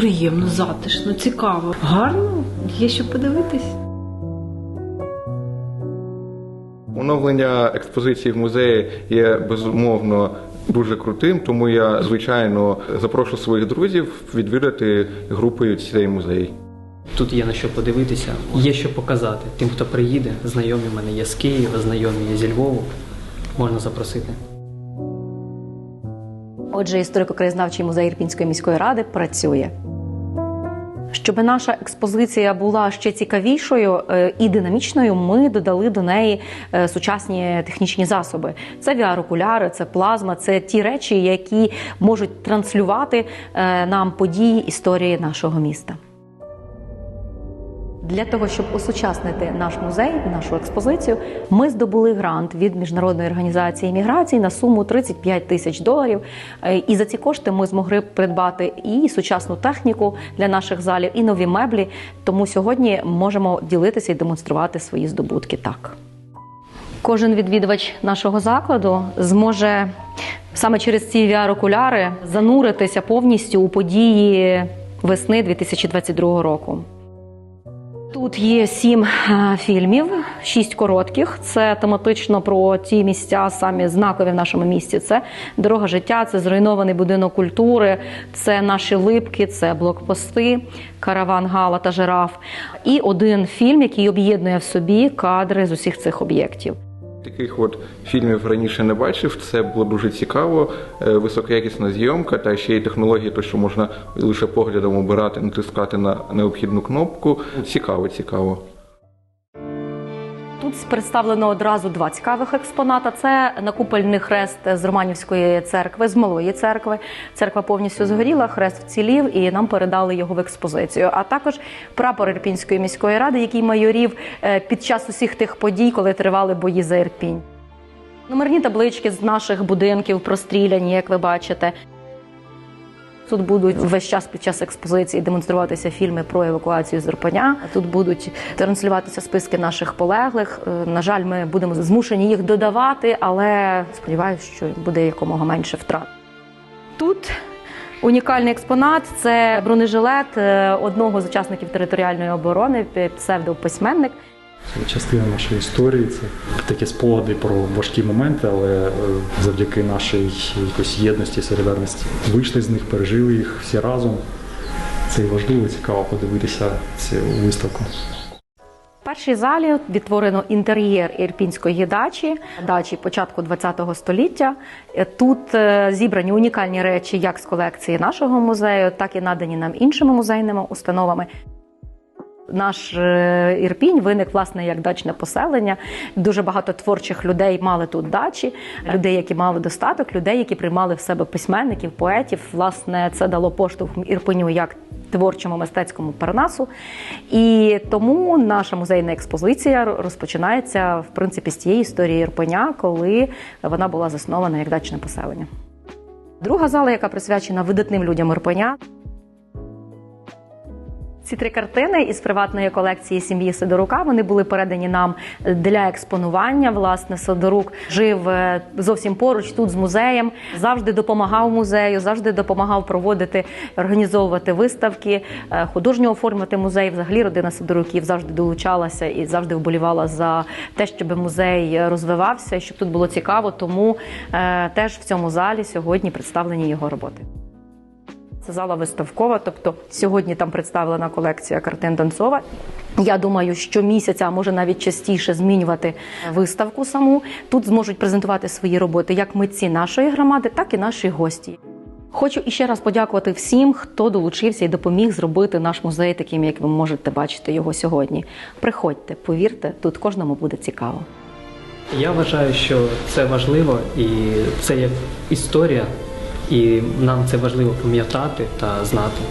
приємно, затишно, цікаво. Гарно, є що подивитись. Оновлення експозиції в музеї є безумовно дуже крутим, тому я звичайно запрошу своїх друзів відвідати групою цей музей. Тут є на що подивитися, є що показати. Тим, хто приїде, знайомі в мене є з Києва, знайомі є зі Львову. Можна запросити. Отже, історико-краєзнавчий музей Ірпінської міської ради працює. Щоб наша експозиція була ще цікавішою е, і динамічною, ми додали до неї е, сучасні технічні засоби. Це VR-окуляри, це плазма, це ті речі, які можуть транслювати е, нам події історії нашого міста. Для того щоб осучаснити наш музей, нашу експозицію, ми здобули грант від міжнародної організації міграції на суму 35 тисяч доларів. Е, І за ці кошти ми змогли придбати і сучасну техніку для наших залів, і нові меблі. Тому сьогодні можемо ділитися і демонструвати свої здобутки так. Кожен відвідувач нашого закладу зможе саме через ці VR-окуляри зануритися повністю у події весни 2022 року. Тут є сім е, фільмів, шість коротких. Це тематично про ті місця, самі знакові в нашому місті. Це дорога життя, це зруйнований будинок культури, це наші липки, це блокпости, караван Гала та жираф. І один фільм, який об'єднує в собі кадри з усіх цих об'єктів. Таких от фільмів раніше не бачив. Це було дуже цікаво, е, високоякісна зйомка, та ще й технології, то що можна лише поглядом обирати, натискати на необхідну кнопку. Цікаво, цікаво. Тут представлено одразу два цікавих експоната. Це накупельний хрест з Романівської церкви, з малої церкви. Церква повністю згоріла, хрест вцілів, і нам передали його в експозицію. А також прапор Ірпінської міської ради, який майорів е, під час усіх тих подій, коли тривали бої за Ірпінь. Номерні таблички з наших будинків простріляні, як ви бачите. Тут будуть весь час під час експозиції демонструватися фільми про евакуацію з Ірпеня. Тут будуть транслюватися списки наших полеглих. Е, На жаль, ми будемо змушені їх додавати, але сподіваюся, що буде якомога менше втрат. Тут унікальний експонат це бронежилет е, одного з учасників територіальної оборони, псевдописьменник. Це частина нашої історії, це такі спогади про важкі моменти, але е, завдяки нашій якось єдності, солідарності вийшли з них, пережили їх всі разом. Це і важливо, цікаво подивитися цю виставку. В першій залі відтворено інтер'єр ірпінської дачі, дачі початку ХХ століття. Е, Тут е, зібрані унікальні речі як з колекції нашого музею, так і надані нам іншими музейними установами. Наш е, Ірпінь виник власне як дачне поселення. Дуже багато творчих людей мали тут дачі, людей, які мали достаток, людей, які приймали в себе письменників, поетів. Власне, це дало поштовх Ірпеню як творчому мистецькому парнасу. І тому наша музейна експозиція розпочинається в принципі з тієї історії Ірпеня, коли вона була заснована як дачне поселення. Друга зала, яка присвячена видатним людям Ірпеня. Ці три картини із приватної колекції сім'ї Сидорука вони були передані нам для експонування. Власне, Сидорук жив е, зовсім поруч тут з музеєм, завжди допомагав музею, завжди допомагав проводити, організовувати виставки, е, художньо оформити музей. Взагалі родина Сидоруків завжди долучалася і завжди вболівала за те, щоб музей розвивався, щоб тут було цікаво. Тому е, теж в цьому залі сьогодні представлені його роботи. Це зала виставкова, тобто сьогодні там представлена колекція картин Донцова. Я думаю, що місяця, а може навіть частіше змінювати виставку саму. Тут зможуть презентувати свої роботи як митці нашої громади, так і наші гості. Хочу іще раз подякувати всім, хто долучився і допоміг зробити наш музей таким, як ви можете бачити його сьогодні. Приходьте, повірте, тут кожному буде цікаво. Я вважаю, що це важливо і це як історія, і нам це важливо пам'ятати та знати.